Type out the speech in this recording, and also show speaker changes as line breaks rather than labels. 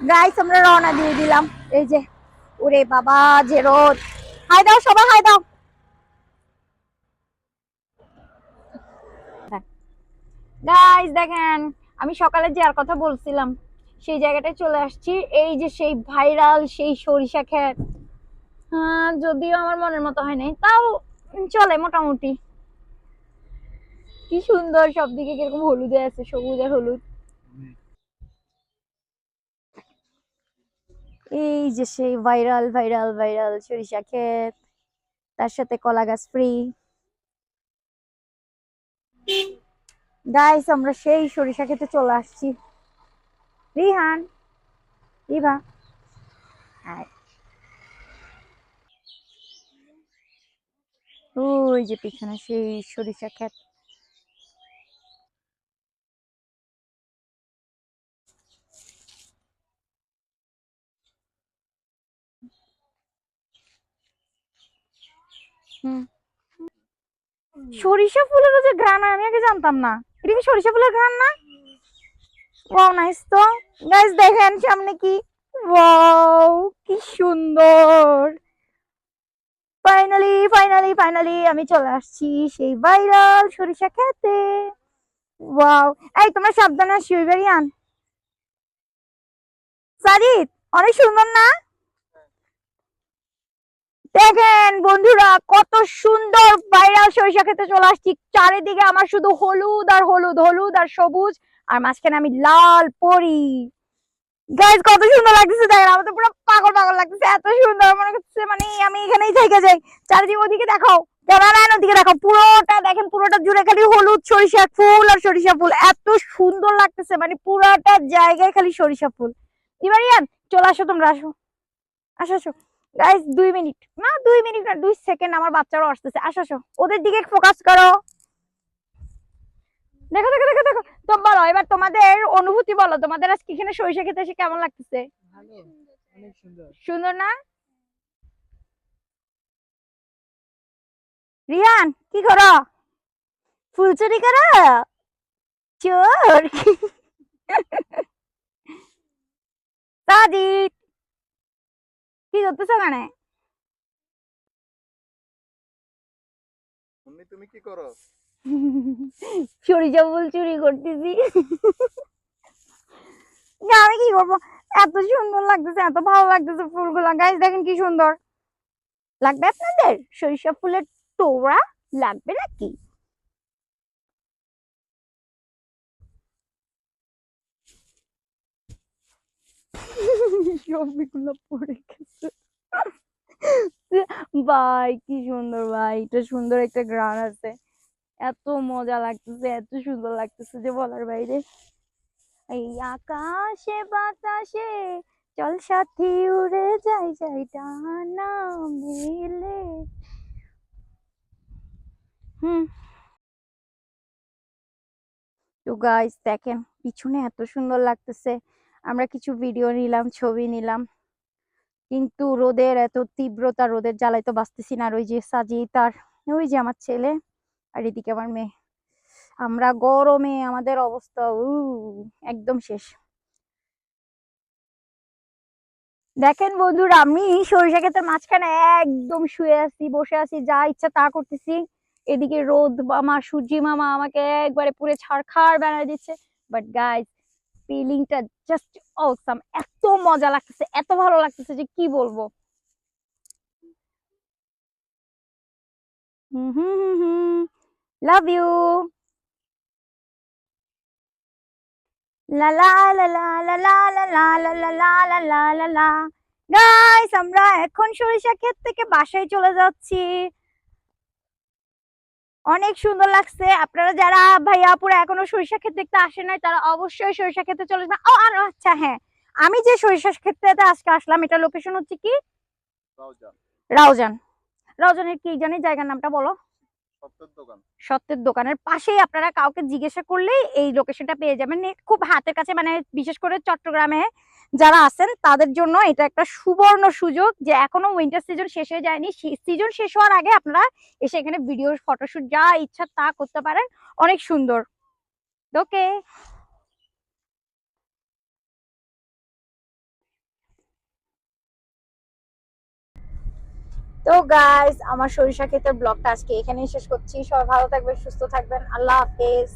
Guys আমরা রওনা দিয়ে দিলাম। এই যে, ওরে বাবা যে রোদ হাই দাও, সবাই হাই দাও। গাইস দেখেন, আমি সকালে যার কথা বলছিলাম, সেই জায়গাটায় চলে আসছি। এই যে সেই ভাইরাল, সেই সরিষা ক্ষেত। হ্যাঁ যদিও আমার মনের মতো হয় নাই, তাও চলে মোটামুটি। কি সুন্দর সব দিকে কীরকম হলুদে আছে, সবুজ আর হলুদ এই যে সেই ভাইরাল ভাইরাল ভাইরাল সরিষা ক্ষেত, তার সাথে কলা গাছ ফ্রি গাইস আমরা সেই সরিষা খেতে চলে আসছি। রিহান হাই ওই যে পিছনে সেই সরিষা ক্ষেত। সরিষা ফুলেরও যে ঘ্রাণ আমি আগে জানতাম না। এটা কি সরিষা ফুলের ঘ্রাণ না? ওয়াও নাইস তো। গাইস দেখেন সামনে কি। ওয়াও কি সুন্দর। ফাইনালি ফাইনালি ফাইনালি আমি চলে আসছি সেই ভাইরাল সরিষা খেতে। ওয়াও এই তোমরা সাবধানে আসি আন সাজিদ অনেক সুন্দর না? দেখেন বন্ধুরা, কত সুন্দর ভাইরাল সরিষা খেতে চলে আসছি। চারিদিকে আমার শুধু হলুদ আর হলুদ হলুদ আর সবুজ, আর মাঝখানে আমি লাল পরি। গাইজ কত সুন্দর লাগতেছে, দেখেন আমার তো পুরো পাগল পাগল লাগতেছে, এত সুন্দর মনে হচ্ছে মানে আমি এখানেই থেকে যাই। চারিদিকে ওদিকে দেখাও, ক্যামেরা ওদিকে দেখাও, পুরোটা দেখেন, পুরোটা জুড়ে খালি হলুদ সরিষা, ফুল আর সরিষা ফুল। এত সুন্দর লাগতেছে মানে পুরোটা জায়গায় খালি সরিষা ফুল। এবার ইয়ান চলে আসো তোমরা, আসো। আসো আসো। গাইস দুই মিনিট। না দুই মিনিট না দুই সেকেন্ড আমার বাচ্চারা আসতেছে। আসো আসো। ওদের দিকে ফোকাস করো। দেখো দেখো দেখো দেখো। তো বলো এবার তোমাদের অনুভূতি বলো। তোমাদের আজকে এখানে সরিষা খেতে এসে কেমন লাগতেছে?
সুন্দর।
না? রিয়ান কি করো? ফুল চুরি করো? চোর। সাজিদ কি করতেছো মানে
মম্মি তুমি কি করো?
সরিষা ফুল চুরি করতেছি। না, আমি কি করব? এত সুন্দর লাগতেছে এত ভালো লাগতেছে ফুলগুলা। গাইস দেখেন কি সুন্দর। লাগবে আপনাদের? সরিষা ফুলের তোড়া লাগবে নাকি? পড়ে গেছে ভাই কি সুন্দর ভাই এটা সুন্দর একটা আছে এত মজা লাগতেছে এত সুন্দর লাগতেছে যে বলার বাইরে এই আকাশে বাতাসে চল সাথী উড়ে যাই যাই ডানা মেলে হুম তো গাইস দেখেন পিছনে এত সুন্দর লাগতেছে আমরা কিছু ভিডিও নিলাম, ছবি নিলাম। কিন্তু রোদের এত তীব্রতা, রোদের জ্বালায় তো বাঁচতেছি না। আর ওই যে সাজিয়ে তার, ওই যে আমার ছেলে আর এদিকে আমার মেয়ে। আমরা গরমে, আমাদের অবস্থা উ একদম শেষ। দেখেন বন্ধুরা, আমি সরিষা ক্ষেতের মাঝখানে একদম শুয়ে আছি, বসে আছি, যা ইচ্ছা তা করতেছি। এদিকে রোদ আমার সূর্যি মামা আমাকে একবারে পুরো ছাড়খাড় বানায় দিচ্ছে। বাট গাইস ফিলিংটা জাস্ট অসাম এত মজা লাগতেছে এত ভালো লাগতেছে যে কি বলব লাভ ইউ লা লা লা লা লা লা লা লা লা লা লা লা লা লা গাইস আমরা এখন সরিষা ক্ষেত থেকে বাসায় চলে যাচ্ছি অনেক সুন্দর লাগছে। আপনারা যারা ভাইয়া আপুরা এখনও সরিষা ক্ষেত দেখতে আসেন নাই তারা অবশ্যই সরিষা ক্ষেতে চলে যাবেন ও আর আচ্ছা হ্যাঁ। আমি যে সরিষা ক্ষেত্রে আজকে আসলাম এটা লোকেশন হচ্ছে কি?
রাউজান।
রাউজান। রাউজানের কি জানি জায়গার নামটা বলো। সত্যের দোকানের পাশেই আপনারা কাউকে জিজ্ঞাসা করলেই এই লোকেশনটা পেয়ে যাবেন। খুব হাতের কাছে মানে বিশেষ করে চট্টগ্রামে যারা আছেন, তাদের জন্য এটা একটা সুবর্ণ সুযোগ যে এখনও উইন্টার সিজন শেষ হয়ে যায়নি। সিজন শেষ হওয়ার আগে আপনারা এসে এখানে ভিডিও ফটোশুট যা ইচ্ছা তা করতে পারেন। অনেক সুন্দর। ওকে তো গাইজ আমার সরিষা ক্ষেতের ব্লগটা আজকে এখানেই শেষ করছি। সবাই ভালো থাকবেন, সুস্থ থাকবেন। আল্লাহ হাফেজ।